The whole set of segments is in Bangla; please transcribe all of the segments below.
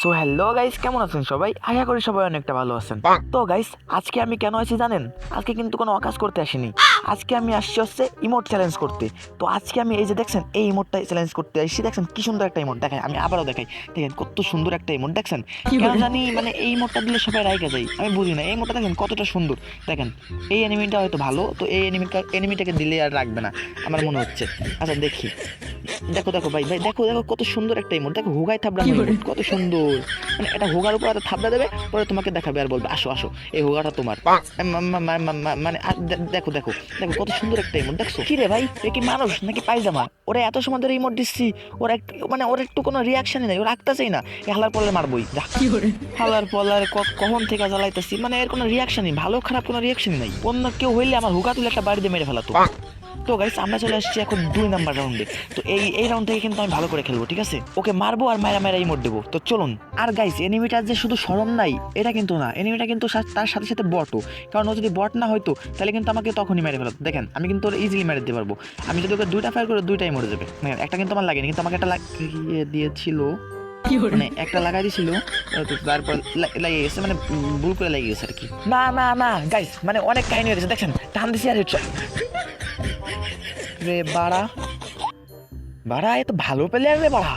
সো হ্যালো গাইস কেমন আছেন সবাই? আশা করি সবাই অনেকটা ভালো আছেন। তো গাইস আজকে আমি কেন আছি জানেন? আজকে কিন্তু কোনো অকাজ করতে আসিনি। আজকে আমি আসছি হচ্ছে ইমোট চ্যালেঞ্জ করতে। তো আজকে আমি এই যে দেখছেন এই ইমোটটা চ্যালেঞ্জ করতে আসছি। দেখছেন কি সুন্দর একটা ইমোট দেখাই আমি আবারও দেখাই। দেখেন কত সুন্দর একটা ইমোট দেখছেন? কেন জানি মানে এই ইমোটটা দিলে সবাই রাইগা যায়। আমি বুঝি না এই ইমোটটা দেখেন কতটা সুন্দর। দেখেন এই এনিমিটা হয়তো ভালো তো এই এনিমিটা এনিমিটাকে দিলে আর রাখবে না আমার মনে হচ্ছে। আচ্ছা দেখি। দেখো দেখো ভাই ভাই দেখো দেখো কত সুন্দর একটা ইমোট দেখো হুগাই থাবড়া কত সুন্দর। মানে এটা হুগার উপর একটা থাবড়া দেবে পরে তোমাকে দেখাবে আর বলবে আসো আসো এই হুগাটা তোমার। মানে দেখো দেখো দেখো কত সুন্দর একটা ইমোট দেখছ? কি রে ভাই এ কি মানুষ নাকি পায়জামা? ওরা এত সময় ধরে ইমোট দিচ্ছি ওরা একটু মানে ওর একটু কোনো রিয়াকশনই নাই ওরা রাখতেছেই না। এ হালার পলে মারবই যা। হালার পলার কখন থেকে জ্বালাইতেছি মানে এর কোনো রিয়াকশনই ভালো খারাপ কোনো রিয়াকশনই নাই। অন্য কেউ হইলে আমার হুগা তুলে একটা বাড়ি দিয়ে মেরে ফেলাতো। তো গাইস আমরা চলে আসছি এখন দুই নাম্বার রাউন্ডে তো এই এই রাউন্ড থেকে কিন্তু আমি ভালো করে খেলব ঠিক আছে? ওকে মারবো আর মায়েরা মায়েরা ইমোট দেবো। তো চলুন আর গাইস এনিমিটার যে শুধু সরম নাই এটা কিন্তু না। এনিমিটা কিন্তু তার সাথে সাথে বটও কারণ ও যদি বট না হয়তো তাহলে কিন্তু আমাকে তখনই মেরে ফেলতো দেখেন আমি কিন্তু ওর ইজিলি মেরে দিতে পারব। আমি যদি ওকে দুইটা ফায়ার করে দুইটাই মরে যাবে। দেখেন, একটা কিন্তু আমার লাগেনি কিন্তু আমাকে একটা লাগিয়ে দিয়েছিল। মানে একটা লাগাই দিছিল তারপর লাগিয়ে গেছে মানে ভুল করে লাগিয়ে গেছে আর কি। না না না গাইস মানে অনেক কাহিনী হয়েছে দেখছেন টান দিছি আর হেডশট রে বাড়া। বাড়া এ তো ভালো প্লেয়ার রে বাড়া।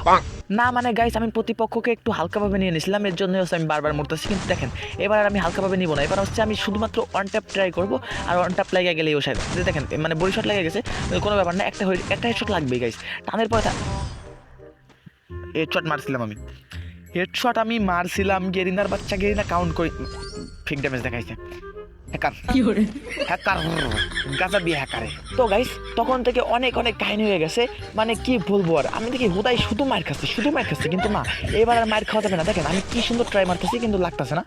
না মানে গাইস আমি প্রতিপক্ষকে একটু হালকাভাবে নিয়ে নিয়েছিলাম এর জন্য আমি বারবার মরতেছি। কিন্তু দেখেন এবার আমি হালকাভাবে নিব না। এবার হচ্ছে আমি শুধুমাত্র ওয়ান ট্যাপ ট্রাই করব আর ওয়ান ট্যাপ লেগে গেলেই ও সাইড দেখেন মানে বড়ি শট লেগে গেছে কোনো ব্যাপার না একটা একটা হেডশট লাগবেই গাইস টানের পরে হেডশট মারছিলাম আমি। হেডশট আমি মারছিলাম গেরিনার বাচ্চা গেরিনা কাউন্ট করি ফিক ড্যামেজ দেখাইছে। হ্যাকার। হ্যাকার। হ্যাকারে। তো গাইস তখন থেকে অনেক অনেক কাহিনী হয়ে গেছে। মানে কি বলব আর? আমি দেখি হুদাই শুধু মার খাচ্ছি শুধু মার খাচ্ছি। কিন্তু না এবার আর মার খাওয়া যাবে না। দেখেন আমি কি সুন্দর ট্রাই মারতেছি কিন্তু লাগতেছে না।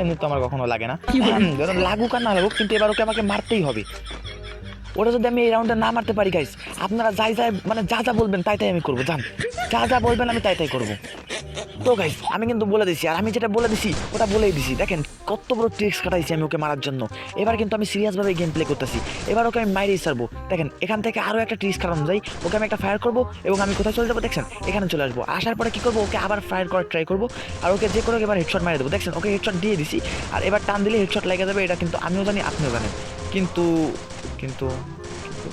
এমনি তো আমার কখনো লাগে না। লাগুক আর না লাগুক কিন্তু এবার ওকে আমাকে মারতেই হবে। ওটা যদি আমি এই রাউন্ডে না মারতে পারি গাইস আপনারা যাই যাই মানে যা যা বলবেন, তাই তাই আমি করব জান যা যা বলবেন, আমি তাই তাই করব। তো গাইস আমি কিন্তু বলে দিছি, আর আমি যেটা বলে দিছি, ওটা বলেই দিছি। দেখেন, কত বড় ট্রিক্স কাটাইছি আমি ওকে মারার জন্য। এবার কিন্তু আমি সিরিয়াসভাবে গেম প্লে করতেছি। এবার ওকে আমি মাইরেই সারবো দেখেন, এখান থেকে আরও একটা ট্রিক্স কাটানো যাই ওকে আমি একটা ফায়ার করব এবং আমি কোথায় চলে যাব, দেখছেন? এখানে চলে আসব। আসার পরে কি করব? ওকে আবার ফায়ার করার ট্রাই করব। আর ওকে যে করে এবার হেডশট মারিয়ে দেবো। দেখছেন, ওকে হেডশট দিয়ে দিছি। আর এবার টান দিলে হেডশট লেগে যাবে এটা কিন্তু আমিও জানি, আপনিও জানেন। কিন্তু কিন্তু কিন্তু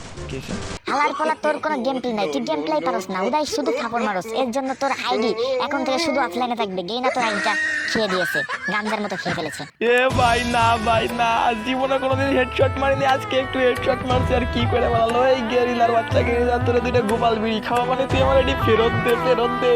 হালার পলা তোর কোনো গেম প্লে নাই। তুই গেম প্লে পারস না। উদয় শুধু থাপড় মারস। এর জন্য তোর আইডি এখন থেকে শুধু অফলাইনে থাকবে। গেই না তোর আইডিটা খেয়ে দিয়েছে। গান্ধার মতো খেয়ে ফেলেছে। এ ভাই না ভাই না। জীবনে কোনোদিন হেডশট মারিনি। আজকে একটু হেডশট মারছি। আর কি করে বলালো এই গেরিলার বাচ্চা গেরিলার তোরে দুইটা গোপাল বিড়ি খাওয়া মানে তুই আমার এটি ফেরত দে ফেরত দে।